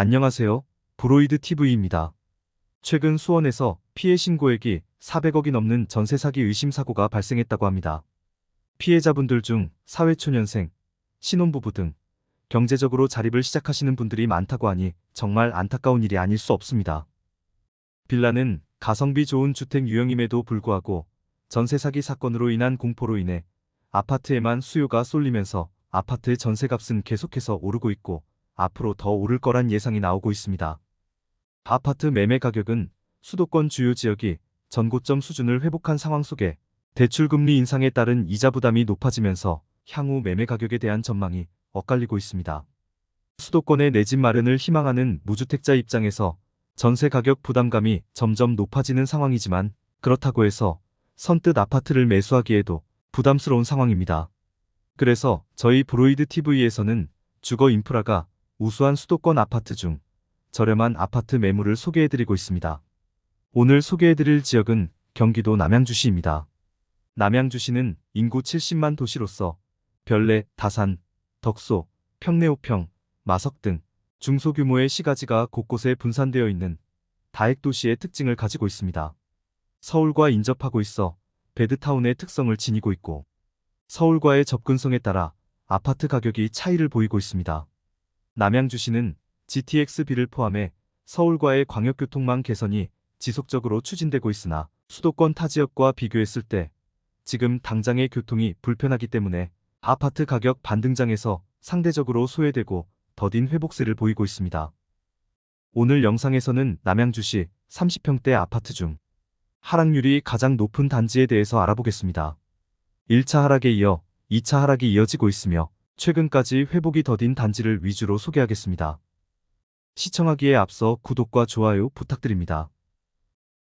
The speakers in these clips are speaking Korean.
안녕하세요. 브로이드 TV입니다. 최근 수원에서 피해 신고액이 400억이 넘는 전세 사기 의심 사고가 발생했다고 합니다. 피해자분들 중 사회초년생, 신혼부부 등 경제적으로 자립을 시작하시는 분들이 많다고 하니 정말 안타까운 일이 아닐 수 없습니다. 빌라는 가성비 좋은 주택 유형임에도 불구하고 전세 사기 사건으로 인한 공포로 인해 아파트에만 수요가 쏠리면서 아파트의 전세값은 계속해서 오르고 있고 앞으로 더 오를 거란 예상이 나오고 있습니다. 아파트 매매 가격은 수도권 주요 지역이 전고점 수준을 회복한 상황 속에 대출금리 인상에 따른 이자 부담이 높아지면서 향후 매매 가격에 대한 전망이 엇갈리고 있습니다. 수도권의 내 집 마련을 희망하는 무주택자 입장에서 전세 가격 부담감이 점점 높아지는 상황이지만 그렇다고 해서 선뜻 아파트를 매수하기에도 부담스러운 상황입니다. 그래서 저희 브로이드 TV에서는 주거 인프라가 우수한 수도권 아파트 중 저렴한 아파트 매물을 소개해드리고 있습니다. 오늘 소개해드릴 지역은 경기도 남양주시입니다. 남양주시는 인구 70만 도시로서 별내, 다산, 덕소, 평내호평, 마석 등 중소규모의 시가지가 곳곳에 분산되어 있는 다액도시의 특징을 가지고 있습니다. 서울과 인접하고 있어 베드타운의 특성을 지니고 있고 서울과의 접근성에 따라 아파트 가격이 차이를 보이고 있습니다. 남양주시는 GTX-B를 포함해 서울과의 광역교통망 개선이 지속적으로 추진되고 있으나 수도권 타 지역과 비교했을 때 지금 당장의 교통이 불편하기 때문에 아파트 가격 반등장에서 상대적으로 소외되고 더딘 회복세를 보이고 있습니다. 오늘 영상에서는 남양주시 30평대 아파트 중 하락률이 가장 높은 단지에 대해서 알아보겠습니다. 1차 하락에 이어 2차 하락이 이어지고 있으며 최근까지 회복이 더딘 단지를 위주로 소개하겠습니다. 시청하기에 앞서 구독과 좋아요 부탁드립니다.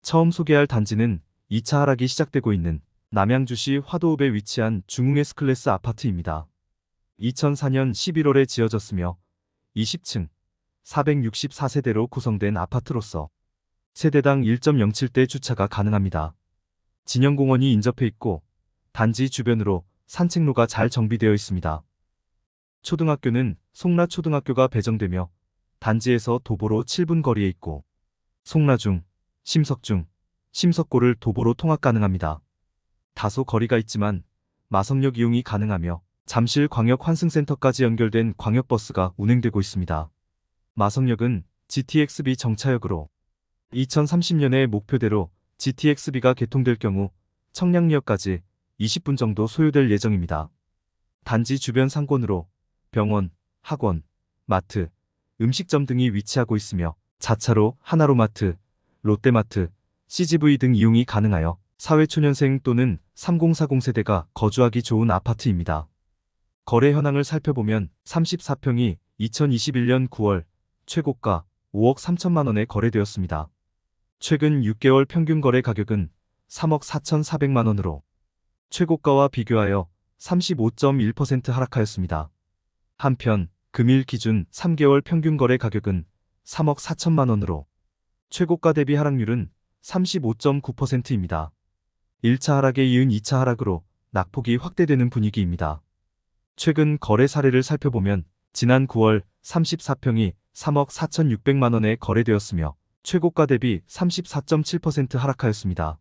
처음 소개할 단지는 2차 하락이 시작되고 있는 남양주시 화도읍에 위치한 중흥 S클래스 아파트입니다. 2004년 11월에 지어졌으며 20층 464세대로 구성된 아파트로서 세대당 1.07대 주차가 가능합니다. 진영공원이 인접해 있고 단지 주변으로 산책로가 잘 정비되어 있습니다. 초등학교는 송라초등학교가 배정되며 단지에서 도보로 7분 거리에 있고 송라중, 심석중, 심석고를 도보로 통학 가능합니다. 다소 거리가 있지만 마성역 이용이 가능하며 잠실 광역 환승센터까지 연결된 광역버스가 운행되고 있습니다. 마성역은 GTX-B 정차역으로 2030년에 목표대로 GTX-B가 개통될 경우 청량리역까지 20분 정도 소요될 예정입니다. 단지 주변 상권으로 병원, 학원, 마트, 음식점 등이 위치하고 있으며 자차로 하나로마트, 롯데마트, CGV 등 이용이 가능하여 사회초년생 또는 3040 세대가 거주하기 좋은 아파트입니다. 거래 현황을 살펴보면 34평이 2021년 9월 최고가 5억 3천만 원에 거래되었습니다. 최근 6개월 평균 거래 가격은 3억 4,400만 원으로 최고가와 비교하여 35.1% 하락하였습니다. 한편 금일 기준 3개월 평균 거래 가격은 3억 4천만 원으로 최고가 대비 하락률은 35.9%입니다. 1차 하락에 이은 2차 하락으로 낙폭이 확대되는 분위기입니다. 최근 거래 사례를 살펴보면 지난 9월 34평이 3억 4,600만 원에 거래되었으며 최고가 대비 34.7% 하락하였습니다.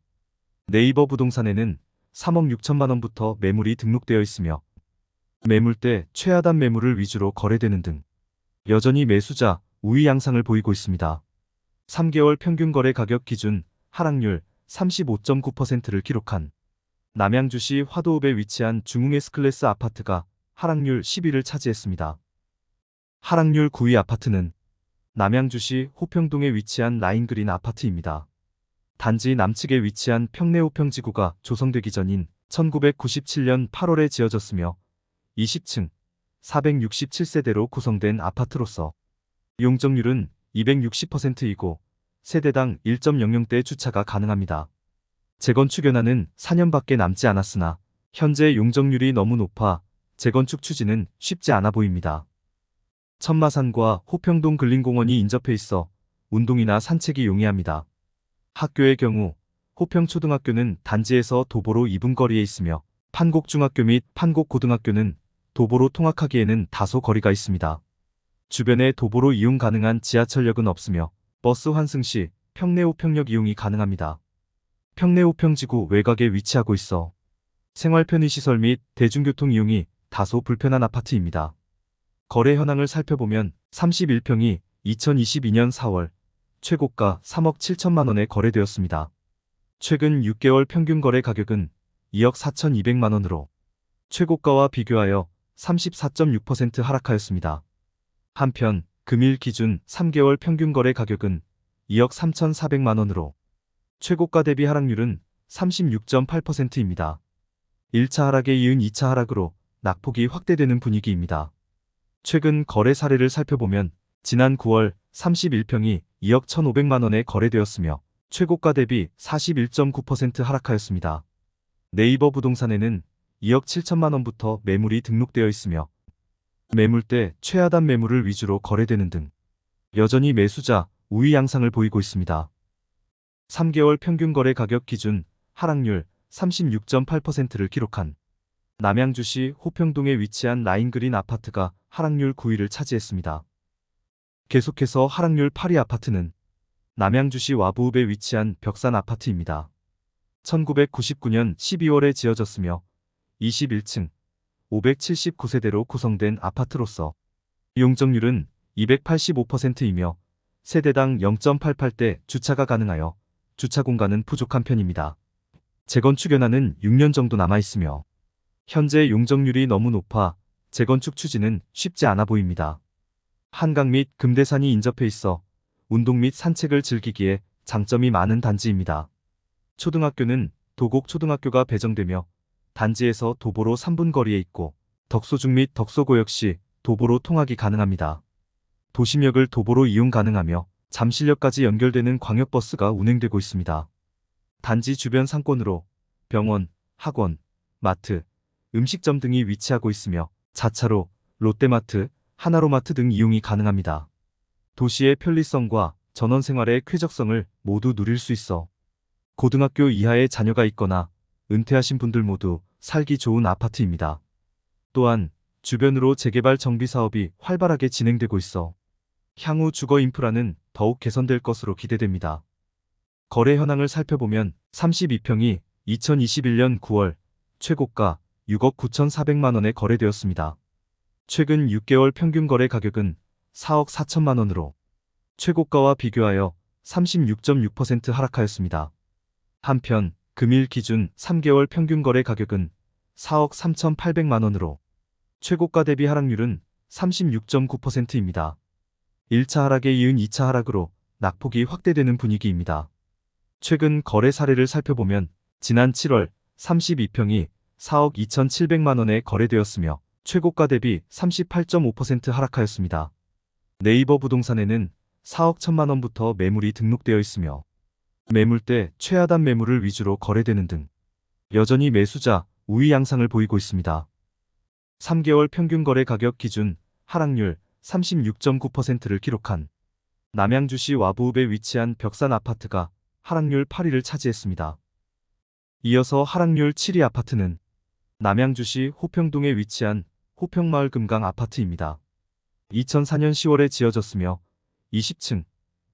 네이버 부동산에는 3억 6천만 원부터 매물이 등록되어 있으며 매물대 최하단 매물을 위주로 거래되는 등 여전히 매수자 우위 양상을 보이고 있습니다. 3개월 평균 거래 가격 기준 하락률 35.9%를 기록한 남양주시 화도읍에 위치한 중흥 S클래스 아파트가 하락률 10위를 차지했습니다. 하락률 9위 아파트는 남양주시 호평동에 위치한 라인그린 아파트입니다. 단지 남측에 위치한 평내호평지구가 조성되기 전인 1997년 8월에 지어졌으며 20층 467세대로 구성된 아파트로서 용적률은 260%이고 세대당 1.00대 주차가 가능합니다. 재건축 연한은 4년밖에 남지 않았으나 현재 용적률이 너무 높아 재건축 추진은 쉽지 않아 보입니다. 천마산과 호평동 근린공원이 인접해 있어 운동이나 산책이 용이합니다. 학교의 경우 호평초등학교는 단지에서 도보로 2분 거리에 있으며 판곡중학교 및 판곡고등학교는 도보로 통학하기에는 다소 거리가 있습니다. 주변에 도보로 이용 가능한 지하철역은 없으며 버스 환승 시 평내호평역 이용이 가능합니다. 평내호평지구 외곽에 위치하고 있어 생활 편의시설 및 대중교통 이용이 다소 불편한 아파트입니다. 거래 현황을 살펴보면 31평이 2022년 4월 최고가 3억 7천만 원에 거래되었습니다. 최근 6개월 평균 거래 가격은 2억 4,200만 원으로 최고가와 비교하여 34.6% 하락하였습니다. 한편 금일 기준 3개월 평균 거래 가격은 2억 3,400만 원으로 최고가 대비 하락률은 36.8%입니다. 1차 하락에 이은 2차 하락으로 낙폭이 확대되는 분위기입니다. 최근 거래 사례를 살펴보면 지난 9월 31평이 2억 1,500만 원에 거래되었으며 최고가 대비 41.9% 하락하였습니다. 네이버 부동산에는 2억 7천만 원부터 매물이 등록되어 있으며 매물대 최하단 매물을 위주로 거래되는 등 여전히 매수자 우위 양상을 보이고 있습니다. 3개월 평균 거래 가격 기준 하락률 36.8%를 기록한 남양주시 호평동에 위치한 라인그린 아파트가 하락률 9위를 차지했습니다. 계속해서 하락률 8위 아파트는 남양주시 와부읍에 위치한 벽산 아파트입니다. 1999년 12월에 지어졌으며 21층 579세대로 구성된 아파트로서 용적률은 285%이며 세대당 0.88대 주차가 가능하여 주차 공간은 부족한 편입니다. 재건축 연한은 6년 정도 남아 있으며 현재 용적률이 너무 높아 재건축 추진은 쉽지 않아 보입니다. 한강 및 금대산이 인접해 있어 운동 및 산책을 즐기기에 장점이 많은 단지입니다. 초등학교는 도곡초등학교가 배정되며 단지에서 도보로 3분 거리에 있고 덕소중 및 덕소고 역시 도보로 통학이 가능합니다. 도심역을 도보로 이용 가능하며 잠실역까지 연결되는 광역버스가 운행되고 있습니다. 단지 주변 상권으로 병원, 학원, 마트, 음식점 등이 위치하고 있으며 자차로 롯데마트, 하나로마트 등 이용이 가능합니다. 도시의 편리성과 전원 생활의 쾌적성을 모두 누릴 수 있어 고등학교 이하의 자녀가 있거나 은퇴하신 분들 모두 살기 좋은 아파트입니다. 또한 주변으로 재개발 정비 사업이 활발하게 진행되고 있어 향후 주거 인프라는 더욱 개선될 것으로 기대됩니다. 거래 현황을 살펴보면 32평이 2021년 9월 최고가 6억 9,400만 원에 거래되었습니다. 최근 6개월 평균 거래 가격은 4억 4천만 원으로 최고가와 비교하여 36.6% 하락하였습니다. 한편 금일 기준 3개월 평균 거래 가격은 4억 3,800만 원으로 최고가 대비 하락률은 36.9%입니다. 1차 하락에 이은 2차 하락으로 낙폭이 확대되는 분위기입니다. 최근 거래 사례를 살펴보면 지난 7월 32평이 4억 2,700만 원에 거래되었으며 최고가 대비 38.5% 하락하였습니다. 네이버 부동산에는 4억 1천만 원부터 매물이 등록되어 있으며 매물대 최하단 매물을 위주로 거래되는 등 여전히 매수자 우위 양상을 보이고 있습니다. 3개월 평균 거래 가격 기준 하락률 36.9%를 기록한 남양주시 와부읍에 위치한 벽산 아파트가 하락률 8위를 차지했습니다. 이어서 하락률 7위 아파트는 남양주시 호평동에 위치한 호평마을 금강 아파트입니다. 2004년 10월에 지어졌으며 20층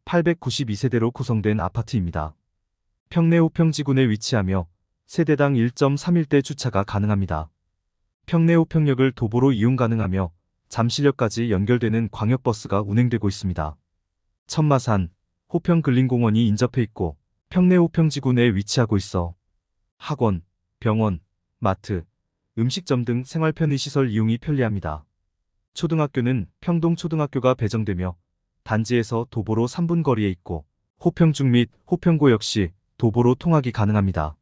892세대로 구성된 아파트입니다. 평내 호평지군에 위치하며 세대당 1.31대 주차가 가능합니다. 평내 호평역을 도보로 이용 가능하며 잠실역까지 연결되는 광역버스가 운행되고 있습니다. 천마산, 호평 근린공원이 인접해 있고 평내 호평지구 내에 위치하고 있어 학원, 병원, 마트, 음식점 등 생활 편의시설 이용이 편리합니다. 초등학교는 평동초등학교가 배정되며 단지에서 도보로 3분 거리에 있고 호평중 및 호평고 역시 도보로 통학이 가능합니다.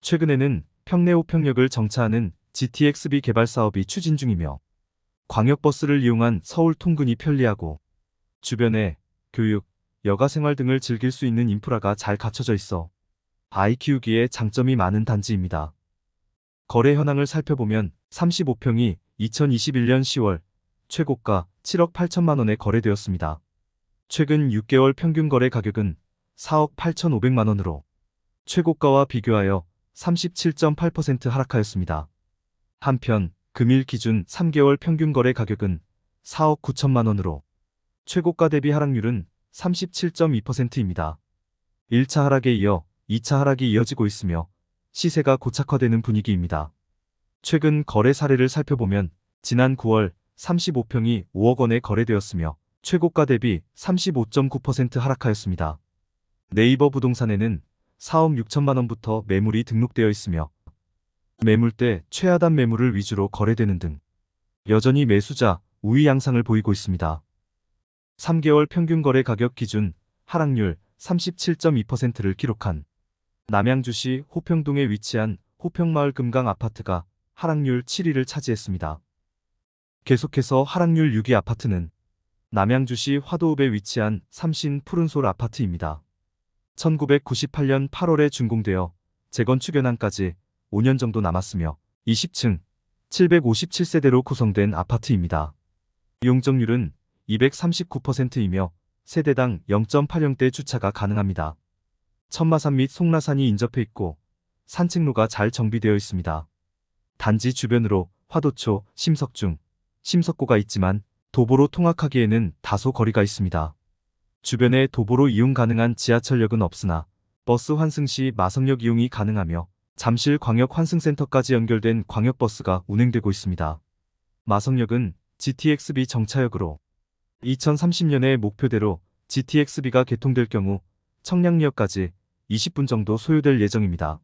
최근에는 평내 호평역을 정차하는 GTXB 개발 사업이 추진 중이며 광역버스를 이용한 서울 통근이 편리하고 주변에 교육, 여가생활 등을 즐길 수 있는 인프라가 잘 갖춰져 있어 아이 키우기에 장점이 많은 단지입니다. 거래 현황을 살펴보면 35평이 2021년 10월 최고가 7억 8천만 원에 거래되었습니다. 최근 6개월 평균 거래 가격은 4억 8천5백만 원으로 최고가와 비교하여 37.8% 하락하였습니다. 한편 금일 기준 3개월 평균 거래 가격은 4억 9천만 원으로 최고가 대비 하락률은 37.2%입니다. 1차 하락에 이어 2차 하락이 이어지고 있으며 시세가 고착화되는 분위기입니다. 최근 거래 사례를 살펴보면 지난 9월 35평이 5억 원에 거래되었으며 최고가 대비 35.9% 하락하였습니다. 네이버 부동산에는 4억 6천만 원부터 매물이 등록되어 있으며 매물대 최하단 매물을 위주로 거래되는 등 여전히 매수자 우위 양상을 보이고 있습니다. 3개월 평균 거래 가격 기준 하락률 37.2%를 기록한 남양주시 호평동에 위치한 호평마을 금강 아파트가 하락률 7위를 차지했습니다. 계속해서 하락률 6위 아파트는 남양주시 화도읍에 위치한 삼신 푸른솔 아파트입니다. 1998년 8월에 준공되어 재건축 연한까지 5년 정도 남았으며 20층 757세대로 구성된 아파트입니다. 용적률은 239%이며 세대당 0.80대 주차가 가능합니다. 천마산 및 송라산이 인접해 있고 산책로가 잘 정비되어 있습니다. 단지 주변으로 화도초, 심석중, 심석고가 있지만 도보로 통학하기에는 다소 거리가 있습니다. 주변에 도보로 이용 가능한 지하철역은 없으나 버스 환승 시 마성역 이용이 가능하며 잠실 광역 환승센터까지 연결된 광역버스가 운행되고 있습니다. 마성역은 GTX-B 정차역으로 2030년에 목표대로 GTX-B가 개통될 경우 청량리역까지 20분 정도 소요될 예정입니다.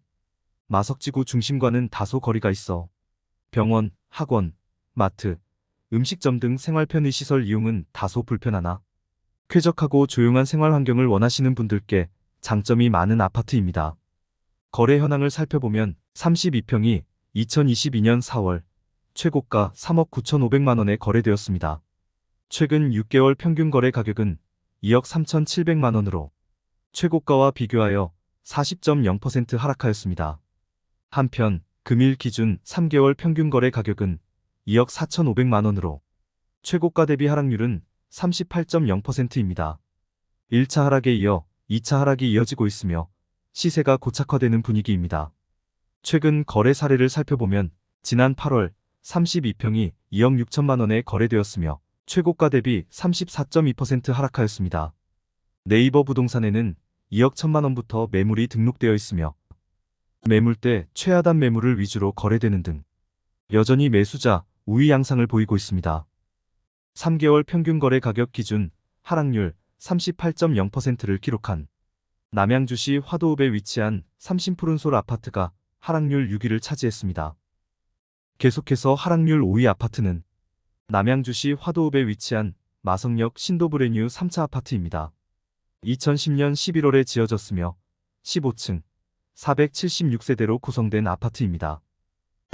마석지구 중심과는 다소 거리가 있어 병원, 학원, 마트, 음식점 등 생활 편의 시설 이용은 다소 불편하나 쾌적하고 조용한 생활 환경을 원하시는 분들께 장점이 많은 아파트입니다. 거래 현황을 살펴보면 32평이 2022년 4월 최고가 3억 9,500만 원에 거래되었습니다. 최근 6개월 평균 거래 가격은 2억 3,700만 원으로 최고가와 비교하여 40.0% 하락하였습니다. 한편 금일 기준 3개월 평균 거래 가격은 2억 4,500만 원으로 최고가 대비 하락률은 38.0%입니다. 1차 하락에 이어 2차 하락이 이어지고 있으며 시세가 고착화되는 분위기입니다. 최근 거래 사례를 살펴보면 지난 8월 32평이 2억 6천만 원에 거래되었으며 최고가 대비 34.2% 하락하였습니다. 네이버 부동산에는 2억 1천만 원부터 매물이 등록되어 있으며 매물대 최하단 매물을 위주로 거래되는 등 여전히 매수자 우위 양상을 보이고 있습니다. 3개월 평균 거래 가격 기준 하락률 38.0%를 기록한 남양주시 화도읍에 위치한 삼신푸른솔 아파트가 하락률 6위를 차지했습니다. 계속해서 하락률 5위 아파트는 남양주시 화도읍에 위치한 마성역 신도브레뉴 3차 아파트입니다. 2010년 11월에 지어졌으며 15층 476세대로 구성된 아파트입니다.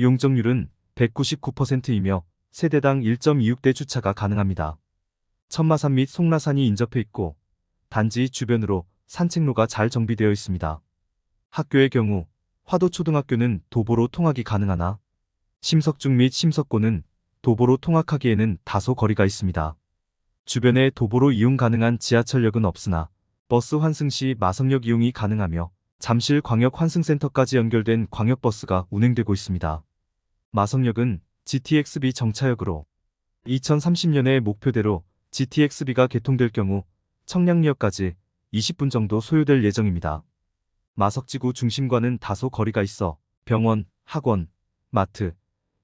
용적률은 199%이며 세대당 1.26대 주차가 가능합니다. 천마산 및 송라산이 인접해 있고 단지 주변으로 산책로가 잘 정비되어 있습니다. 학교의 경우 화도초등학교는 도보로 통학이 가능하나 심석중 및 심석고는 도보로 통학하기에는 다소 거리가 있습니다. 주변에 도보로 이용 가능한 지하철역은 없으나 버스 환승 시 마성역 이용이 가능하며 잠실 광역 환승센터까지 연결된 광역버스가 운행되고 있습니다. 마성역은 GTX-B 정차역으로 2030년에 목표대로 GTX-B가 개통될 경우 청량리역까지 20분 정도 소요될 예정입니다. 마석지구 중심과는 다소 거리가 있어 병원, 학원, 마트,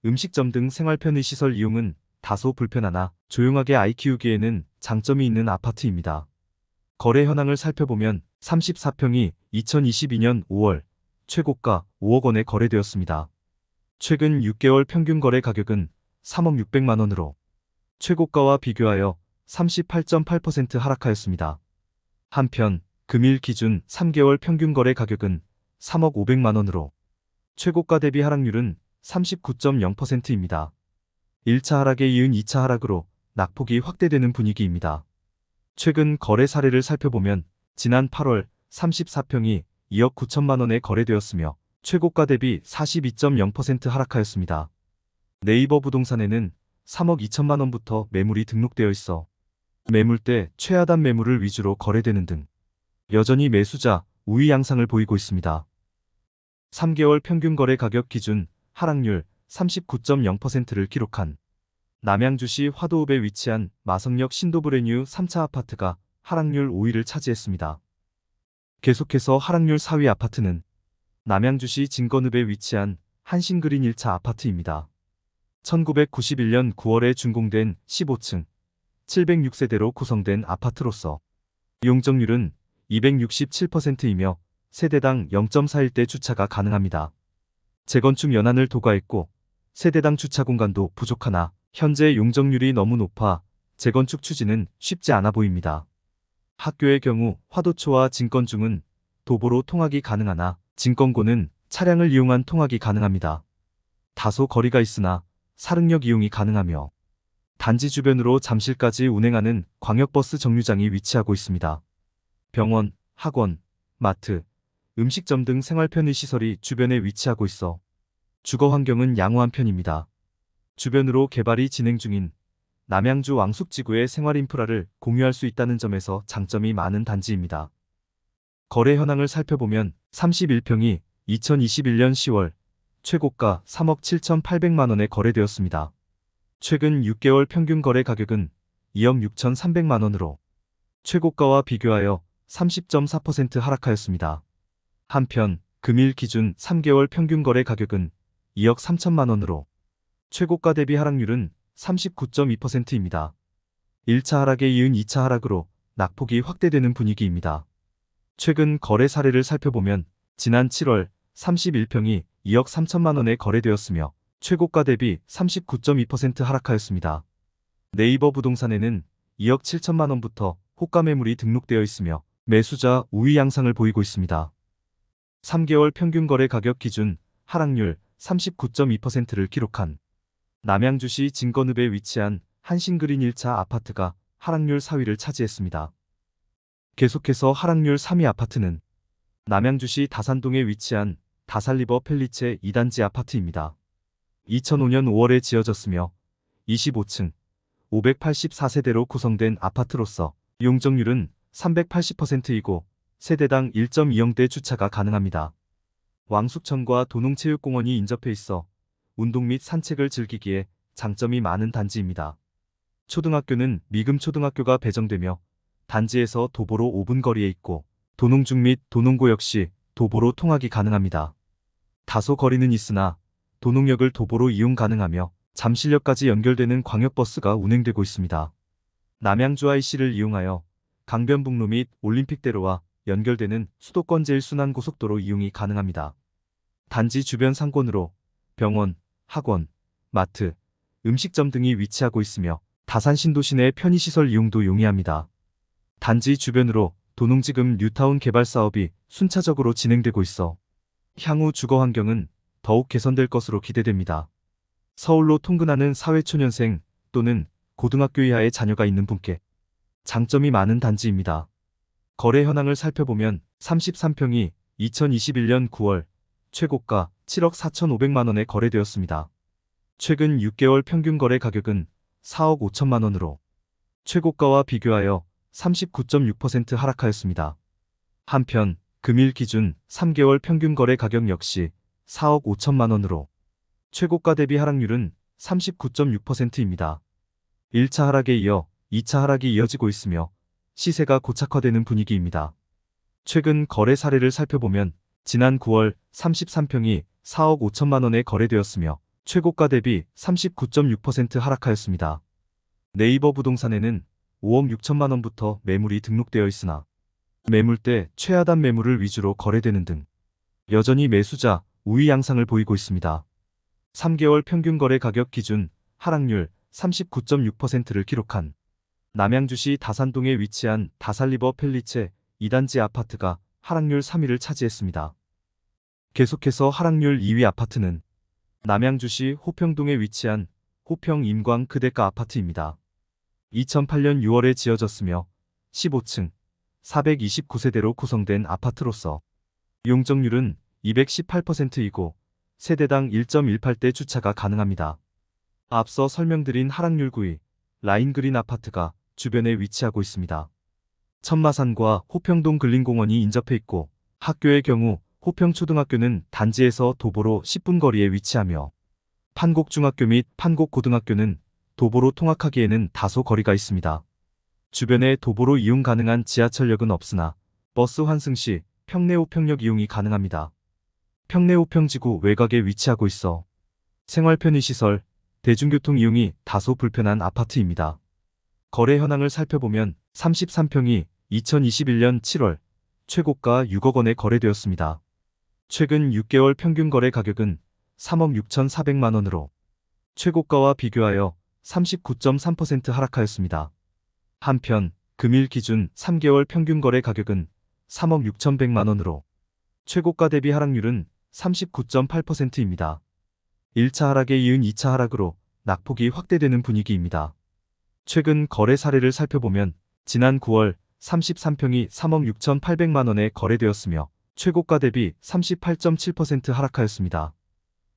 음식점 등 생활 편의 시설 이용은 다소 불편하나 조용하게 아이 키우기에는 장점이 있는 아파트입니다. 거래 현황을 살펴보면 34평이 2022년 5월 최고가 5억 원에 거래되었습니다. 최근 6개월 평균 거래 가격은 3억 600만 원으로 최고가와 비교하여 38.8% 하락하였습니다. 한편 금일 기준 3개월 평균 거래 가격은 3억 500만 원으로 최고가 대비 하락률은 39.0%입니다. 1차 하락에 이은 2차 하락으로 낙폭이 확대되는 분위기입니다. 최근 거래 사례를 살펴보면 지난 8월 34평이 2억 9천만 원에 거래되었으며 최고가 대비 42.0% 하락하였습니다. 네이버 부동산에는 3억 2천만 원부터 매물이 등록되어 있어 매물대 최하단 매물을 위주로 거래되는 등 여전히 매수자 우위 양상을 보이고 있습니다. 3개월 평균 거래 가격 기준 하락률 39.0%를 기록한 남양주시 화도읍에 위치한 마성역 신도브레뉴 3차 아파트가 하락률 5위를 차지했습니다. 계속해서 하락률 4위 아파트는 남양주시 진건읍에 위치한 한신그린 1차 아파트입니다. 1991년 9월에 준공된 15층 706세대로 구성된 아파트로서 용적률은 267%이며 세대당 0.41대 주차가 가능합니다. 재건축 연한을 도과했고 세대당 주차 공간도 부족하나 현재 용적률이 너무 높아 재건축 추진은 쉽지 않아 보입니다. 학교의 경우 화도초와 진건중은 도보로 통학이 가능하나 진건고는 차량을 이용한 통학이 가능합니다. 다소 거리가 있으나 사릉역 이용이 가능하며 단지 주변으로 잠실까지 운행하는 광역버스 정류장이 위치하고 있습니다. 병원, 학원, 마트, 음식점 등 생활 편의 시설이 주변에 위치하고 있어 주거 환경은 양호한 편입니다. 주변으로 개발이 진행 중인 남양주 왕숙지구의 생활 인프라를 공유할 수 있다는 점에서 장점이 많은 단지입니다. 거래 현황을 살펴보면 31평이 2021년 10월 최고가 3억 7,800만 원에 거래되었습니다. 최근 6개월 평균 거래 가격은 2억 6,300만 원으로 최고가와 비교하여 30.4% 하락하였습니다. 한편 금일 기준 3개월 평균 거래 가격은 2억 3천만 원으로 최고가 대비 하락률은 39.2%입니다. 1차 하락에 이은 2차 하락으로 낙폭이 확대되는 분위기입니다. 최근 거래 사례를 살펴보면 지난 7월 31평이 2억 3천만 원에 거래되었으며 최고가 대비 39.2% 하락하였습니다. 네이버 부동산에는 2억 7천만 원부터 호가 매물이 등록되어 있으며 매수자 우위 양상을 보이고 있습니다. 3개월 평균 거래 가격 기준 하락률 39.2%를 기록한 남양주시 진건읍에 위치한 한신그린 1차 아파트가 하락률 4위를 차지했습니다. 계속해서 하락률 3위 아파트는 남양주시 다산동에 위치한 다살리버 펠리체 2단지 아파트입니다. 2005년 5월에 지어졌으며 25층 584세대로 구성된 아파트로서 용적률은 380%이고 세대당 1.2영대 주차가 가능합니다. 왕숙천과 도농체육공원이 인접해 있어 운동 및 산책을 즐기기에 장점이 많은 단지입니다. 초등학교는 미금초등학교가 배정되며 단지에서 도보로 5분 거리에 있고 도농중 및 도농고 역시 도보로 통학이 가능합니다. 다소 거리는 있으나 도농역을 도보로 이용 가능하며 잠실역까지 연결되는 광역버스가 운행되고 있습니다. 남양주 IC를 이용하여 강변북로 및 올림픽대로와 연결되는 수도권 제1순환고속도로 이용이 가능합니다. 단지 주변 상권으로 병원, 학원, 마트, 음식점 등이 위치하고 있으며 다산 신도시 내 편의시설 이용도 용이합니다. 단지 주변으로 도농지금 뉴타운 개발 사업이 순차적으로 진행되고 있어 향후 주거 환경은 더욱 개선될 것으로 기대됩니다. 서울로 통근하는 사회초년생 또는 고등학교 이하의 자녀가 있는 분께 장점이 많은 단지입니다. 거래 현황을 살펴보면 33평이 2021년 9월 최고가 7억 4,500만 원에 거래되었습니다. 최근 6개월 평균 거래 가격은 4억 5천만 원으로 최고가와 비교하여 39.6% 하락하였습니다. 한편 금일 기준 3개월 평균 거래 가격 역시 4억 5천만 원으로 최고가 대비 하락률은 39.6%입니다. 1차 하락에 이어 2차 하락이 이어지고 있으며 시세가 고착화되는 분위기입니다. 최근 거래 사례를 살펴보면 지난 9월 33평이 4억 5천만 원에 거래되었으며 최고가 대비 39.6% 하락하였습니다. 네이버 부동산에는 5억 6천만 원부터 매물이 등록되어 있으나 매물대 최하단 매물을 위주로 거래되는 등 여전히 매수자 우위 양상을 보이고 있습니다. 3개월 평균 거래 가격 기준 하락률 39.6%를 기록한 남양주시 다산동에 위치한 다살리버 펠리체 2단지 아파트가 하락률 3위를 차지했습니다. 계속해서 하락률 2위 아파트는 남양주시 호평동에 위치한 호평 임광 그대가 아파트입니다. 2008년 6월에 지어졌으며 15층 429세대로 구성된 아파트로서 용적률은 218%이고 세대당 1.18대 주차가 가능합니다. 앞서 설명드린 하락률 9위 라인그린 아파트가 주변에 위치하고 있습니다. 천마산과 호평동 근린공원이 인접해 있고 학교의 경우 호평초등학교는 단지에서 도보로 10분 거리에 위치하며 판곡중학교 및 판곡고등학교는 도보로 통학하기에는 다소 거리가 있습니다. 주변에 도보로 이용 가능한 지하철역은 없으나 버스 환승 시 평내호평역 이용이 가능합니다. 평내호평지구 외곽에 위치하고 있어 생활 편의시설, 대중교통 이용이 다소 불편한 아파트입니다. 거래 현황을 살펴보면 33평이 2021년 7월 최고가 6억 원에 거래되었습니다. 최근 6개월 평균 거래 가격은 3억 6,400만 원으로 최고가와 비교하여 39.3% 하락하였습니다. 한편 금일 기준 3개월 평균 거래 가격은 3억 6,100만 원으로 최고가 대비 하락률은 39.8%입니다. 1차 하락에 이은 2차 하락으로 낙폭이 확대되는 분위기입니다. 최근 거래 사례를 살펴보면 지난 9월 33평이 3억 6,800만 원에 거래되었으며 최고가 대비 38.7% 하락하였습니다.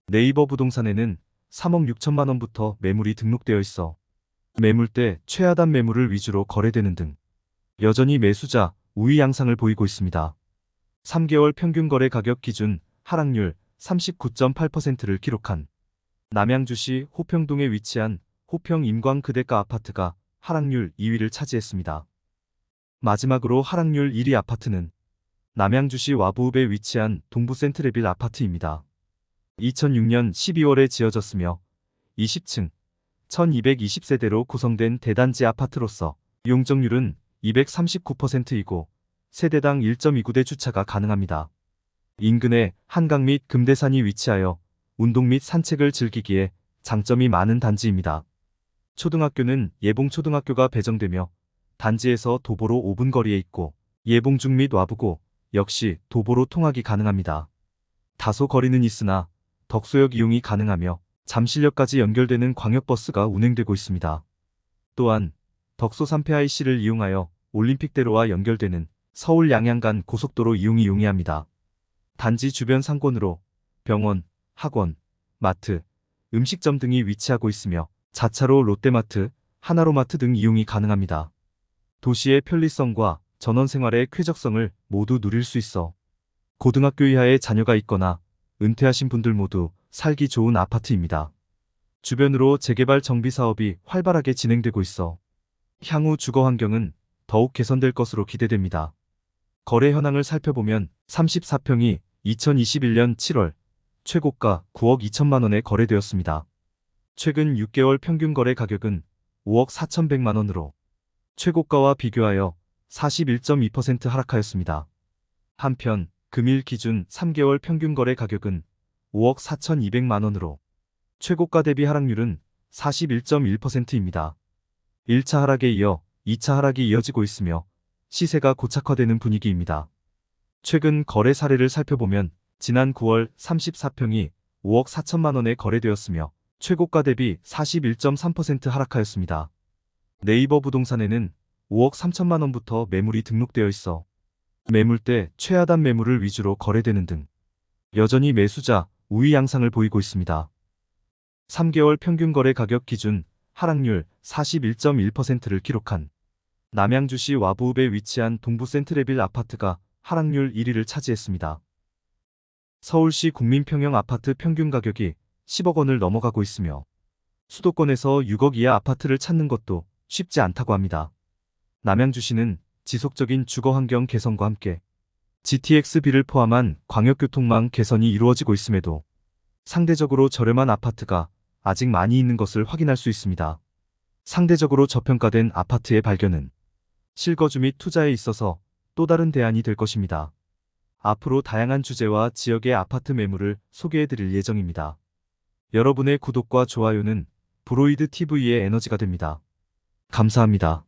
네이버 부동산에는 3억 6천만 원부터 매물이 등록되어 있어 매물대 최하단 매물을 위주로 거래되는 등 여전히 매수자 우위 양상을 보이고 있습니다. 3개월 평균 거래 가격 기준 하락률 39.8%를 기록한 남양주시 호평동에 위치한 호평 임광 그대가 아파트가 하락률 2위를 차지했습니다. 마지막으로 하락률 1위 아파트는 남양주시 와부읍에 위치한 동부센트레빌 아파트입니다. 2006년 12월에 지어졌으며 20층 1220세대로 구성된 대단지 아파트로서 용적률은 239%이고 세대당 1.29대 주차가 가능합니다. 인근에 한강 및 금대산이 위치하여 운동 및 산책을 즐기기에 장점이 많은 단지입니다. 초등학교는 예봉초등학교가 배정되며 단지에서 도보로 5분 거리에 있고 예봉중 및 와부고 역시 도보로 통학이 가능합니다. 다소 거리는 있으나 덕소역 이용이 가능하며 잠실역까지 연결되는 광역버스가 운행되고 있습니다. 또한 덕소 3패 IC를 이용하여 올림픽대로와 연결되는 서울 양양 간 고속도로 이용이 용이합니다. 단지 주변 상권으로 병원, 학원, 마트, 음식점 등이 위치하고 있으며 자차로 롯데마트, 하나로마트 등 이용이 가능합니다. 도시의 편리성과 전원 생활의 쾌적성을 모두 누릴 수 있어 고등학교 이하의 자녀가 있거나 은퇴하신 분들 모두 살기 좋은 아파트입니다. 주변으로 재개발 정비 사업이 활발하게 진행되고 있어 향후 주거 환경은 더욱 개선될 것으로 기대됩니다. 거래 현황을 살펴보면 34평이 2021년 7월 최고가 9억 2천만 원에 거래되었습니다. 최근 6개월 평균 거래 가격은 5억 4천백만 원으로 최고가와 비교하여 41.2% 하락하였습니다. 한편 금일 기준 3개월 평균 거래 가격은 5억 4,200만 원으로 최고가 대비 하락률은 41.1%입니다. 1차 하락에 이어 2차 하락이 이어지고 있으며 시세가 고착화되는 분위기입니다. 최근 거래 사례를 살펴보면 지난 9월 34평이 5억 4천만 원에 거래되었으며 최고가 대비 41.3% 하락하였습니다. 네이버 부동산에는 5억 3천만 원부터 매물이 등록되어 있어 매물대 최하단 매물을 위주로 거래되는 등 여전히 매수자 우위 양상을 보이고 있습니다. 3개월 평균 거래 가격 기준 하락률 41.1%를 기록한 남양주시 와부읍에 위치한 동부 센트레빌 아파트가 하락률 1위를 차지했습니다. 서울시 국민평형 아파트 평균 가격이 10억 원을 넘어가고 있으며 수도권에서 6억 이하 아파트를 찾는 것도 쉽지 않다고 합니다. 남양주시는 지속적인 주거 환경 개선과 함께 GTX-B를 포함한 광역교통망 개선이 이루어지고 있음에도 상대적으로 저렴한 아파트가 아직 많이 있는 것을 확인할 수 있습니다. 상대적으로 저평가된 아파트의 발견은 실거주 및 투자에 있어서 또 다른 대안이 될 것입니다. 앞으로 다양한 주제와 지역의 아파트 매물을 소개해 드릴 예정입니다. 여러분의 구독과 좋아요는 브로이드 TV의 에너지가 됩니다. 감사합니다.